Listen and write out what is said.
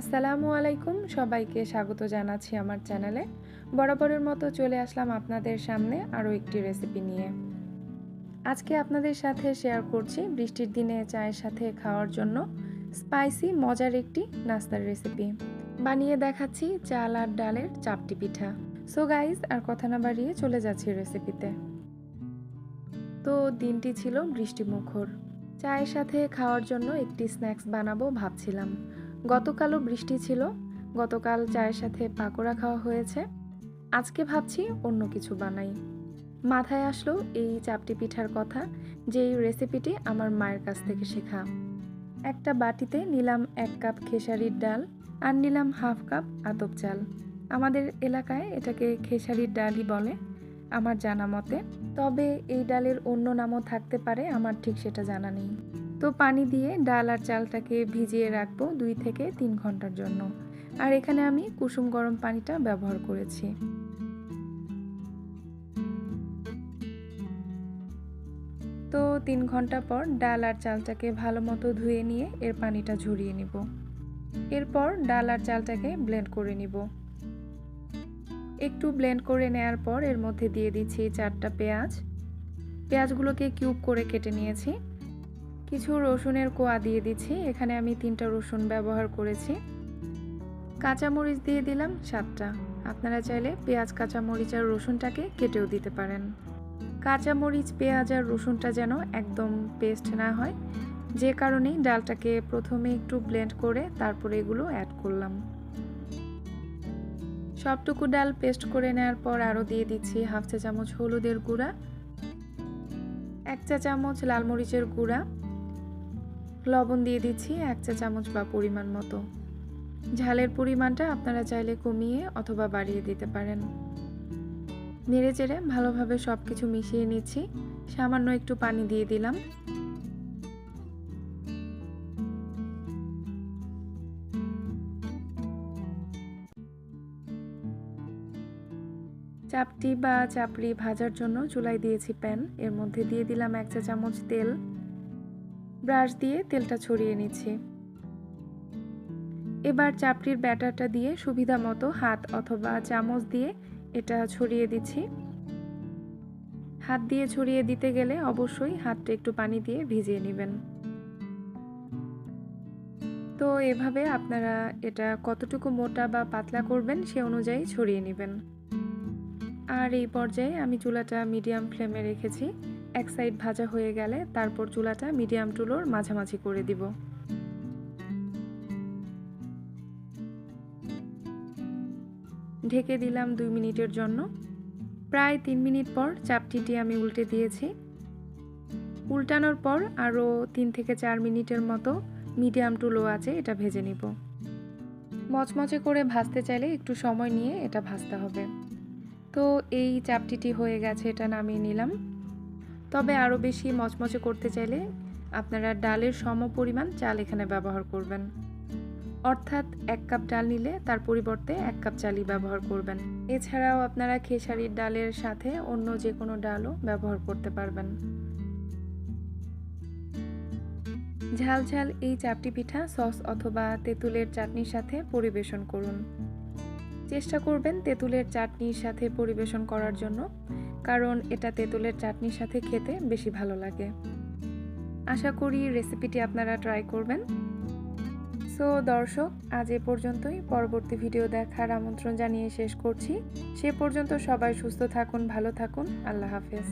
আসসালামু আলাইকুম। সবাইকে স্বাগত জানাচ্ছি আমার চ্যানেলে। বরাবরের মতো চলে আসলাম আপনাদের সামনে আরও একটি রেসিপি নিয়ে। আজকে আপনাদের সাথে শেয়ার করছি বৃষ্টির দিনে চায়ের সাথে খাওয়ার জন্য স্পাইসি মজার একটি নাস্তার রেসিপি বানিয়ে দেখাচ্ছি চাল আর ডালের চাপটি পিঠা। সো গাইজ আর কথা না বাড়িয়ে চলে যাচ্ছি রেসিপিতে তো। দিনটি ছিল বৃষ্টিমুখর। চায়ের সাথে খাওয়ার জন্য একটি স্ন্যাক্স বানাবো ভাবছিলাম। গতকালও বৃষ্টি ছিল। গতকাল চায়ের সাথে পাকোড়া খাওয়া হয়েছে। আজকে ভাবছি অন্য কিছু বানাই। মাথায় আসলো এই চাপটি পিঠার কথা যে এই রেসিপিটি আমার মায়ের কাছ থেকে শেখা। একটা বাটিতে নিলাম এক কাপ খেসারির ডাল আর নিলাম হাফ কাপ আতপ চাল। আমাদের এলাকায় এটাকে খেসারির ডালই বলে আমার জানা মতে। তবে এই ডালের অন্য নামও থাকতে পারে, আমার ঠিক সেটা জানা নেই। তো পানি দিয়ে ডাল আর চালটাকে ভিজিয়ে রাখব দুই থেকে তিন ঘণ্টার জন্য। আর এখানে আমি কুসুম গরম পানিটা ব্যবহার করেছি। তো তিন ঘণ্টা পর ডাল আর চালটাকে ভালো মতো ধুয়ে নিয়ে এর পানিটা ঝরিয়ে নিব। এরপর ডাল আর চালটাকে ব্লেন্ড করে নিব। একটু ব্লেন্ড করে নেওয়ার পর এর মধ্যে দিয়ে দিচ্ছি চারটা পেঁয়াজ। পেঁয়াজগুলোকে কিউব করে কেটে নিয়েছি। কিছু রসুনের কোয়া দিয়ে দিচ্ছি। এখানে আমি তিনটা রসুন ব্যবহার করেছি। কাঁচামরিচ দিয়ে দিলাম সাতটা। আপনারা চাইলে পেঁয়াজ, কাঁচামরিচ আর রসুনটাকে কেটেও দিতে পারেন। কাঁচামরিচ, পেঁয়াজ আর রসুনটা যেন একদম পেস্ট না হয়, যে কারণেই ডালটাকে প্রথমে একটু ব্লেন্ড করে তারপরে এগুলো অ্যাড করলাম। সবটুকু ডাল পেস্ট করে নেওয়ার পর আরও দিয়ে দিচ্ছি হাফ চা চামচ হলুদের গুঁড়া, এক চা চামচ লাল মরিচের গুঁড়া লবণ দিয়ে দিচ্ছি এক চা চামচ বা পরিমাণ মতো। ঝালের পরিমাণটা আপনারা চাইলে কমিয়ে অথবা বাড়িয়ে দিতে পারেন। নেড়ে চেড়ে ভালোভাবে সব কিছু মিশিয়ে নিচ্ছি। সামান্য একটু পানি দিয়ে দিলাম। চাপটি বা চাপড়ি ভাজার জন্য চুলায় দিয়েছি প্যান। এর মধ্যে দিয়ে দিলাম এক চা চামচ তেল। ব্রাশ দিয়ে তেলটা ছড়িয়ে নিচ্ছি। এবার চাপড়ির ব্যাটারটা দিয়ে সুবিধা মতো হাত অথবা চামচ দিয়ে এটা ছড়িয়ে দিচ্ছি। হাত দিয়ে ছড়িয়ে দিতে গেলে অবশ্যই হাতটা একটু পানি দিয়ে ভিজিয়ে নেবেন। তো এভাবে আপনারা এটা কতটুকু মোটা বা পাতলা করবেন সে অনুযায়ী ছড়িয়ে নেবেন। আর এই পর্যায়ে আমি চুলাটা মিডিয়াম ফ্লেমে রেখেছি। এক সাইড ভাজা হয়ে গেলে তারপর চুলাটা মিডিয়াম টুলোর মাঝামাঝি করে দিব। ঢেকে দিলাম দুই মিনিটের জন্য। প্রায় তিন মিনিট পর চাপটিটি আমি উল্টে দিয়েছি। উল্টানোর পর আরও তিন থেকে চার মিনিটের মতো মিডিয়াম টু লো আছে, এটা ভেজে নিব। মচমচে করে ভাজতে চাইলে একটু সময় নিয়ে এটা ভাজতে হবে। তো এই চাপটিটি হয়ে গেছে, এটা নামিয়ে নিলাম। তবে আরও বেশি মচমচে করতে চাইলে আপনারা ডালের সম পরিমাণ চাল এখানে ব্যবহার করবেন। অর্থাৎ এক কাপ ডাল নিলে তার পরিবর্তে এক কাপ চালই ব্যবহার করবেন। এছাড়াও আপনারা খেসারির ডালের সাথে অন্য যে কোনো ডালও ব্যবহার করতে পারবেন। ঝাল ঝাল এই চাপটি পিঠা, সস অথবা তেঁতুলের চাটনির সাথে পরিবেশন করুন। চেষ্টা করবেন তেঁতুলের চাটনির সাথে পরিবেশন করার জন্য। কারণ এটা তেঁতুলের চাটনির সাথে খেতে বেশি ভালো লাগে। আশা করি রেসিপিটি আপনারা ট্রাই করবেন। সো দর্শক, আজ এ পর্যন্তই। পরবর্তী ভিডিও দেখার আমন্ত্রণ জানিয়ে শেষ করছি। সে পর্যন্ত সবাই সুস্থ থাকুন, ভালো থাকুন। আল্লাহ হাফেজ।